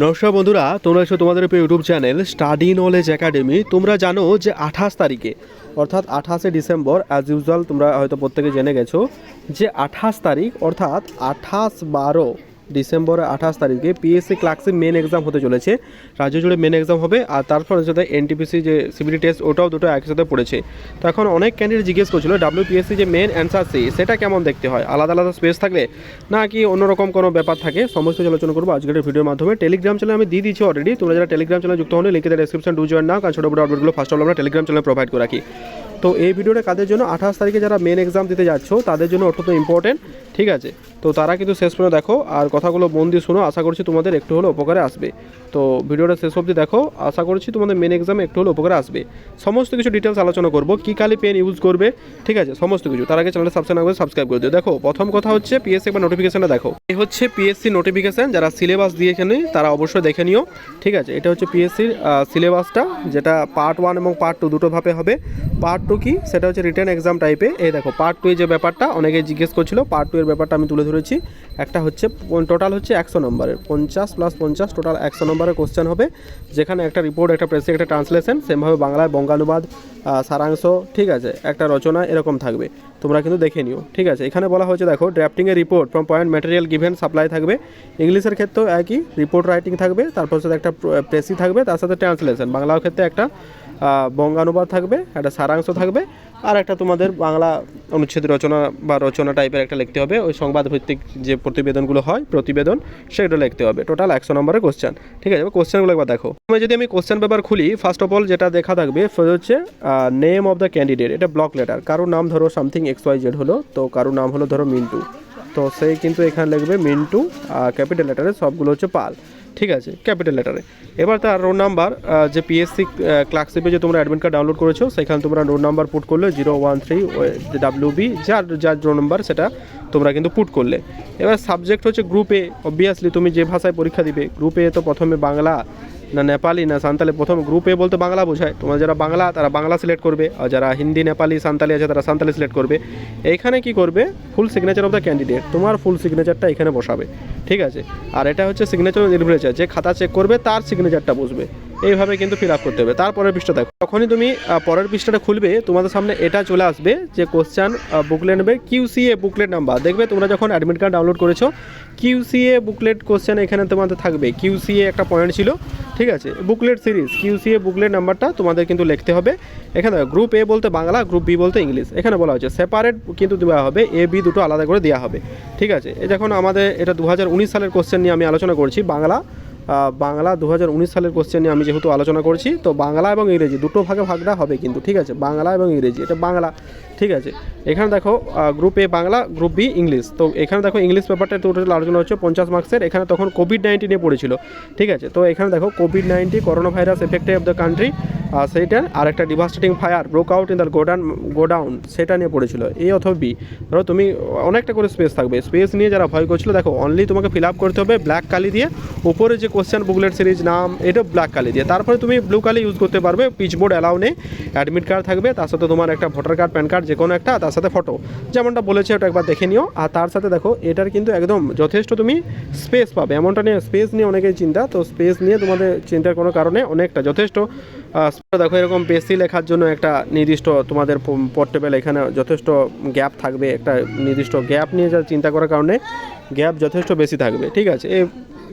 নমস্কার বন্ধুরা, তোমরা এসো তোমাদের প্রিয় YouTube channel study knowledge academy তোমরা জানো যে আঠাশ তারিখে, অর্থাৎ আঠাশে ডিসেম্বর অ্যাজ ইউজুয়াল তোমরা হয়তো প্রত্যেকে জেনে গেছো, যে আঠাশ তারিখ, অর্থাৎ আঠাশ বারো ডিসেম্বরের আঠাশ তারিখে পিএসসি ক্লার্কশিপ মেন এক্সাম হতে চলেছে। রাজ্য জুড়ে মেন এক্সাম হবে আর তারপর সাথে এনটিপিসি যে সিবিডি টেস্ট ওটাও দুটো একসাথে পড়েছে। তো এখন অনেক ক্যান্ডিডেট জিজ্ঞেস করছিল ডাব্লিউপিএসসি যে মেন অ্যান্সার সি, সেটা কেমন দেখতে হয়? আলাদা আলাদা স্পেস থাকলে? না কি অন্যরকম কোনো ব্যাপার থাকে? সমস্ত আলোচনা করব আজকের ভিডিওর মাধ্যমে। টেলিগ্রাম চ্যানেল আমি দিয়ে দিচ্ছি অলরেডি তোমরা যারা টেলিগ্রাম চ্যানেল যুক্ত হলে লিখে ডেসক্রিপশন ডু জয়েন নাও, কারণ ছোটো বড় আপডেটগুলো ফার্স্ট অল আমরা টেলিগ্রাম চ্যানেলে প্রোভাইড করে রাখি। তো এই ভিডিওটা কাদের জন্য? আঠাশ তারিখে যারা মেন এক্সাম দিতে যাচ্ছ, তাদের জন্য অত্যন্ত ইম্পর্টেন্ট ঠিক আছে? তো তারা কিন্তু শেষ পর্যন্ত দেখো, আর কথাগুলো মন দিয়ে শোনো, আশা করছি তোমাদের একটু হলেও উপকারে আসবে। তো ভিডিওটা শেষ অবধি দেখো, আশা করছি তোমাদের মেন এক্সামে একটু হলেও উপকারে আসবে। সমস্ত কিছু ডিটেলস আলোচনা করব, কী কালি পেন ইউজ করবে, ঠিক আছে? সমস্ত কিছু। তার আগে চ্যানেলটা সাবস্ক্রাইব করে সাবস্ক্রাইব করে দিও। দেখো, প্রথম কথা হচ্ছে পিএসসি বা নোটিফিকেশনটা দেখো। এই হচ্ছে পিএসসি নোটিফিকেশন যারা সিলেবাস দিয়েছেন তারা অবশ্যই দেখে নিও। ঠিক আছে? এটা হচ্ছে পিএসসির সিলেবাসটা যেটা পার্ট ওয়ান এবং পার্ট টু দুটো ভাবে হবে। পার্ট টু কি? সেটা হচ্ছে রিটার্ন এক্সাম টাইপে এই দেখো পার্ট টু যে ব্যাপারটা অনেকে জিজ্ঞেস করছিল পার্ট টু এর ব্যাপারটা আমি তুলে ধরেছি। একটা হচ্ছে টোটাল হচ্ছে একশো নম্বরের। পঞ্চাশ প্লাস পঞ্চাশ টোটাল একশো নম্বরের কোশ্চেন হবে। যেখানে একটা রিপোর্ট একটা প্রেসে একটা ট্রান্সলেশন সেমভাবে বাংলায়, বঙ্গানুবাদ সারাংশ, ঠিক আছে? একটা রচনা এরকম থাকবে। তোমরা কিন্তু দেখে নিও। ঠিক আছে, এখানে বলা হয়েছে, দেখো ড্রাফটিংয়ের report from point material given supply থাকবে। ইংলিশের ক্ষেত্রেও একই রিপোর্ট রাইটিং থাকবে, তারপর সাথে একটা প্রেসি থাকবে, তার সাথে ট্রান্সলেশন বাংলার ক্ষেত্রে একটা বঙ্গানুবাদ থাকবে, একটা সারাংশ থাকবে, আর একটা তোমাদের বাংলা অনুচ্ছেদ রচনা বা রচনা টাইপের একটা লিখতে হবে। ওই সংবাদ ভিত্তিক যে প্রতিবেদনগুলো হয়, প্রতিবেদন সেটা লিখতে হবে। টোটাল একশো নম্বরের কোশ্চেন ঠিক আছে কোশ্চেনগুলো একবার দেখো। তুমি যদি আমি কোশ্চেন পেপার খুলি ফার্স্ট অফ অল যেটা দেখা থাকবে, সেটা হচ্ছে নেম অফ দ্য ক্যান্ডিডেট এটা ব্লক লেটার কারোর নাম ধরো সামথিং এক্স ওয়াই জেড হলো, তো কারোর নাম হলো ধরো মিন্টু। তো সেই কিন্তু এখানে লিখবে মিন্টু ক্যাপিটাল লেটারে সবগুলো হচ্ছে পাল। ঠিক আছে, ক্যাপিটাল লেটারে। এবার তার রোল নাম্বার যে পিএসসি ক্লার্কশিপে যে তোমরা অ্যাডমিট কার্ড ডাউনলোড করেছ, সেখানে তোমরা রোল নাম্বার পুট করলে zero one three W B যার যার রোল নাম্বার সেটা তোমরা কিন্তু পুট করলে। এবার সাবজেক্ট হচ্ছে গ্রুপ অবভিয়াসলি তুমি যে ভাষায় পরীক্ষা দিবে গ্রুপ তো প্রথমে বাংলা না নেপালি, না সান্তালি, প্রথম গ্রুপে বলতে বাংলা বোঝায়। তোমরা যারা বাংলা, তারা বাংলা সিলেক্ট করবে, আর যারা হিন্দি, নেপালি, সান্তালি আছে, তারা সান্তালি সিলেক্ট করবে। এইখানে কি করবে? Full signature of the candidate তোমার ফুল সিগনেচারটা এখানে বসাবে। ঠিক আছে? আর এটা হচ্ছে সিগনেচার নির্ভরেচার যে খাতা চেক করবে, তার সিগনেচারটা বসবে। এইভাবে কিন্তু ফিল আপ করতে হবে। তারপরের পৃষ্ঠা দেখো। যখনই তুমি পরের পৃষ্ঠাটা খুলবে, তোমাদের সামনে এটা চলে আসবে যে কোশ্চান বুকলেট নেবে কিউসিএ বুকলেট নাম্বার দেখবে তোমরা যখন অ্যাডমিট কার্ড ডাউনলোড করেছ কিউসিএ বুকলেট কোশ্চেন এখানে তোমাদের থাকবে। কিউসিএ একটা পয়েন্ট ছিল, ঠিক আছে? বুকলেট সিরিজ কিউসিএ বুকলেট নাম্বারটা তোমাদের কিন্তু লিখতে হবে। এখানে গ্রুপ এ বলতে বাংলা গ্রুপ বি বলতে ইংলিশ। এখানে বলা হচ্ছে সেপারেট কিন্তু দেওয়া হবে এ বি দুটো আলাদা করে দেওয়া হবে। ঠিক আছে? যখন আমাদের এটা দু হাজার উনিশ সালের কোশ্চেন নিয়ে আমি আলোচনা করছি, বাংলা বাংলা দু হাজার উনিশ সালের কোশ্চেন নিয়ে আমি যেহেতু আলোচনা করছি, তো বাংলা এবং ইংরেজি দুটো ভাগে ভাগটা হবে কিন্তু, ঠিক আছে? বাংলা এবং ইংরেজি, এটা বাংলা, ঠিক আছে? এখানে দেখো group A Bangla group B English. তো এখানে দেখো ইংলিশ পেপারটা টোটাল আলোচনা হচ্ছে, পঞ্চাশ মার্কসের এখানে তখন কোভিড নাইন্টিনে পড়েছিল, ঠিক আছে? তো এখানে দেখো কোভিড নাইন্টিন করোনা ভাইরাস এফেক্টে অফ দ্য কান্ট্রি সেইটা। আর একটা devastating fire broke out in the godown godown সেটা নিয়ে পড়েছিল এই অথবা বি ধরো তুমি অনেকটা করে স্পেস থাকবে। স্পেস নিয়ে যারা ভয় করছিল, দেখো অনলি তোমাকে ফিল আপ করতে হবে ব্ল্যাক কালি দিয়ে। উপরে যে কোশ্চেন বুকলেট সিরিজ নাম, এটা ব্ল্যাক কালি দিয়ে। তারপরে তুমি ব্লু কালি ইউজ করতে পারবে পিচ বোর্ড অ্যালাউ নেই অ্যাডমিট কার্ড থাকবে, তার সাথে তোমার একটা ভোটার কার্ড প্যান কার্ড যে কোনো একটা, তার সাথে ফটো যেমনটা বলেছে, ওটা একবার দেখে নিও। আর তার সাথে দেখো, এটার কিন্তু একদম যথেষ্ট তুমি স্পেস পাবে। এমনটা নিয়ে স্পেস নিয়ে অনেকেই চিন্তা, তো স্পেস নিয়ে তোমাদের চিন্তার কোনো কারণে অনেকটা যথেষ্ট দেখো, এরকম বেশি লেখার জন্য একটা নির্দিষ্ট তোমাদের পোর্টেবল এখানে যথেষ্ট গ্যাপ থাকবে, একটা নির্দিষ্ট গ্যাপ নিয়ে যা, চিন্তা করার কারণে গ্যাপ যথেষ্ট বেশি থাকবে, ঠিক আছে? এই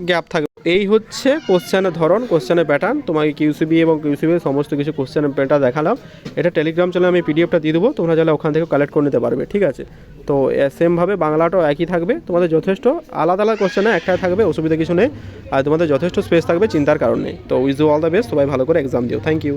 গ্যাপ থাকবে। এই হচ্ছে কোশ্চেনের ধরন কোশ্চেনের প্যাটার্ন তোমাকে কিউসিবি এবং কিউসিবি সমস্ত কিছু কোশ্চেনের প্যাটার্ন দেখালাম। এটা টেলিগ্রাম চ্যানেলে আমি পিডিএফটা দিয়ে দেবো, তোমরা চাইলে ওখান থেকে কালেক্ট করে নিতে পারবে, ঠিক আছে? তো সেমভাবে বাংলাটাও একই থাকবে, তোমাদের যথেষ্ট আলাদা আলাদা কোশ্চেনে একটাই থাকবে, অসুবিধা কিছু নেই। আর তোমাদের যথেষ্ট স্পেস থাকবে, চিন্তার কারণ তো উইজ অল দ্য বেস্ট সবাই ভালো করে এক্সাম দিও। Thank you